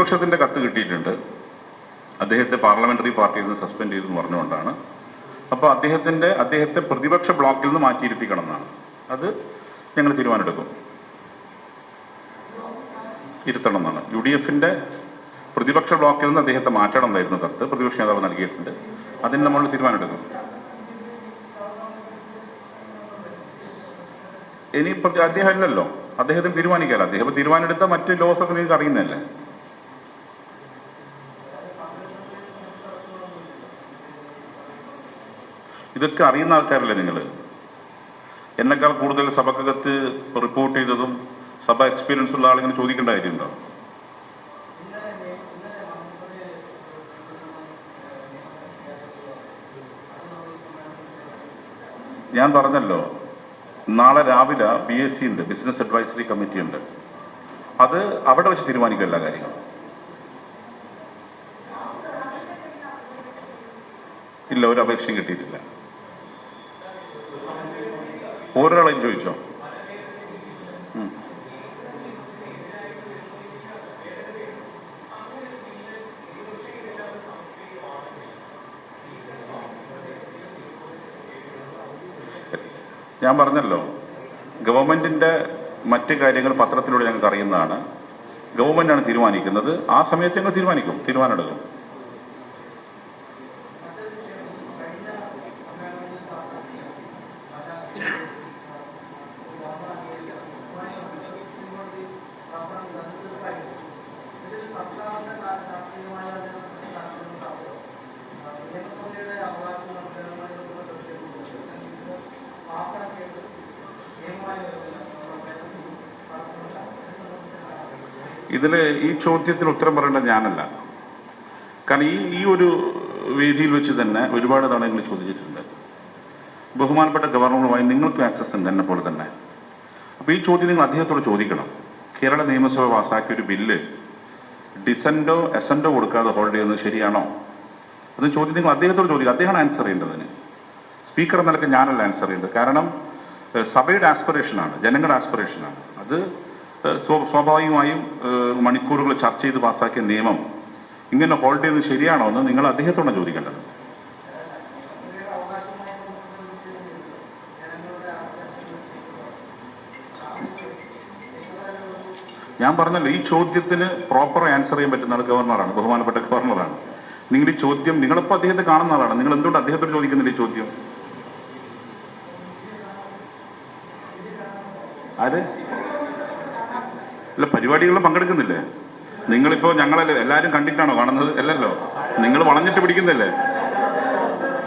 പ്രതിപക്ഷത്തിന്റെ കത്ത് കിട്ടിയിട്ടുണ്ട്. അദ്ദേഹത്തെ പാർലമെന്ററി പാർട്ടിയിൽ നിന്ന് സസ്പെൻഡ് ചെയ്തെന്ന് പറഞ്ഞുകൊണ്ടാണ്. അപ്പോൾ അദ്ദേഹത്തിന്റെ അദ്ദേഹത്തെ പ്രതിപക്ഷ ബ്ലോക്കിൽ നിന്ന് മാറ്റിയിരുത്തിക്കണം എന്നാണ് അത് ഞങ്ങൾ തീരുമാനമെടുക്കും. ഇരുത്തണം എന്നാണ് യു ഡി എഫിന്റെ പ്രതിപക്ഷ ബ്ലോക്കിൽ നിന്ന് അദ്ദേഹത്തെ മാറ്റണം എന്നായിരുന്നു കത്ത്. പ്രതിപക്ഷ നേതാവ് നൽകിയിട്ടുണ്ട്. അതിന് നമ്മൾ തീരുമാനമെടുക്കും. ഇനിയിപ്പോ അദ്ദേഹം അല്ലല്ലോ. അദ്ദേഹത്തിന് തീരുമാനിക്കാമല്ലോ അദ്ദേഹം തീരുമാനമെടുത്താൽ തീരുമാനമെടുത്ത മറ്റ് ലോസ് ഒക്കെ നിങ്ങൾക്ക് അറിയുന്നതല്ലേ? ഇതൊക്കെ അറിയുന്ന ആൾക്കാരല്ലേ നിങ്ങൾ എന്നെക്കാൾ കൂടുതൽ സഭക്കകത്ത് റിപ്പോർട്ട് ചെയ്തതും സഭ എക്സ്പീരിയൻസ് ഉള്ള ആളിങ്ങനെ ചോദിക്കേണ്ട കാര്യമുണ്ടോ? ഞാൻ പറഞ്ഞല്ലോ നാളെ രാവിലെ ബി എസ് സി ഉണ്ട് ബിസിനസ് അഡ്വൈസറി കമ്മിറ്റി ഉണ്ട്. അത് അവിടെ വെച്ച് തീരുമാനിക്കും എല്ലാ കാര്യങ്ങളും ഇല്ല ഒരു അപേക്ഷയും കിട്ടിയിട്ടില്ല. ഒരാളെയും ചോദിച്ചോ? ഞാൻ പറഞ്ഞല്ലോ ഗവൺമെന്റിന്റെ മറ്റ് കാര്യങ്ങൾ പത്രത്തിലൂടെ ഞങ്ങൾക്ക് അറിയുന്നതാണ്. ഗവൺമെന്റാണ് തീരുമാനിക്കുന്നത്. ആ സമയത്ത് ഞങ്ങൾ തീരുമാനിക്കും തീരുമാനമെടുക്കും. ഇതിൽ ഈ ചോദ്യത്തിന് ഉത്തരം പറയേണ്ടത് ഞാനല്ല. കാരണം ഈ ഈ ഒരു വേദിയിൽ വെച്ച് തന്നെ ഒരുപാട് തവണ നിങ്ങൾ ചോദിച്ചിട്ടുണ്ട്. ബഹുമാനപ്പെട്ട ഗവർണറുമായി നിങ്ങൾക്കും ആക്സസ് ഉണ്ട് എന്നെ പോലെ തന്നെ. അപ്പോൾ ഈ ചോദ്യം നിങ്ങൾ അദ്ദേഹത്തോട് ചോദിക്കണം. കേരള നിയമസഭ പാസ്സാക്കിയ ഒരു ബില്ല് ഡിസെൻഡോ എസെൻഡോ കൊടുക്കാതെ ഹോൾഡ് ചെയ്യുന്നത് ശരിയാണോ? അത് ചോദ്യം നിങ്ങൾ അദ്ദേഹത്തോട് ചോദിക്കുക. അദ്ദേഹമാണ് ആൻസർ ചെയ്യേണ്ടതിന് സ്പീക്കർ എന്ന നിലയ്ക്ക് ഞാനല്ല ആൻസർ ചെയ്യേണ്ടത്. കാരണം സഭയുടെ ആസ്പിറേഷനാണ് ജനങ്ങളുടെ ആസ്പിറേഷനാണ് അത് സ്വാഭാവികമായും മണിക്കൂറുകൾ ചർച്ച ചെയ്ത് പാസ്സാക്കിയ നിയമം ഇങ്ങനെ ഹോൾഡ് ചെയ്യുന്നത് ശരിയാണോ എന്ന് നിങ്ങൾ അദ്ദേഹത്തോടാണ് ചോദിക്കേണ്ടത്. ഞാൻ പറഞ്ഞല്ലോ ഈ ചോദ്യത്തിന് പ്രോപ്പർ ആൻസർ ചെയ്യാൻ പറ്റുന്ന ആൾ ഗവർണറാണ് ബഹുമാനപ്പെട്ട ഗവർണറാണ്. നിങ്ങൾ ഈ ചോദ്യം നിങ്ങളിപ്പോൾ അദ്ദേഹത്തെ കാണുന്ന ആളാണ്. നിങ്ങൾ എന്തുകൊണ്ട് അദ്ദേഹത്തോട് ചോദിക്കുന്നില്ല ഈ ചോദ്യം? ആര്? അല്ല പരിപാടികളിൽ പങ്കെടുക്കുന്നില്ലേ? നിങ്ങളിപ്പോ ഞങ്ങളല്ലേ എല്ലാരും കണ്ടിട്ടാണോ കാണുന്നത്? അല്ലല്ലോ. നിങ്ങൾ വളഞ്ഞിട്ട് പിടിക്കുന്നില്ലേ?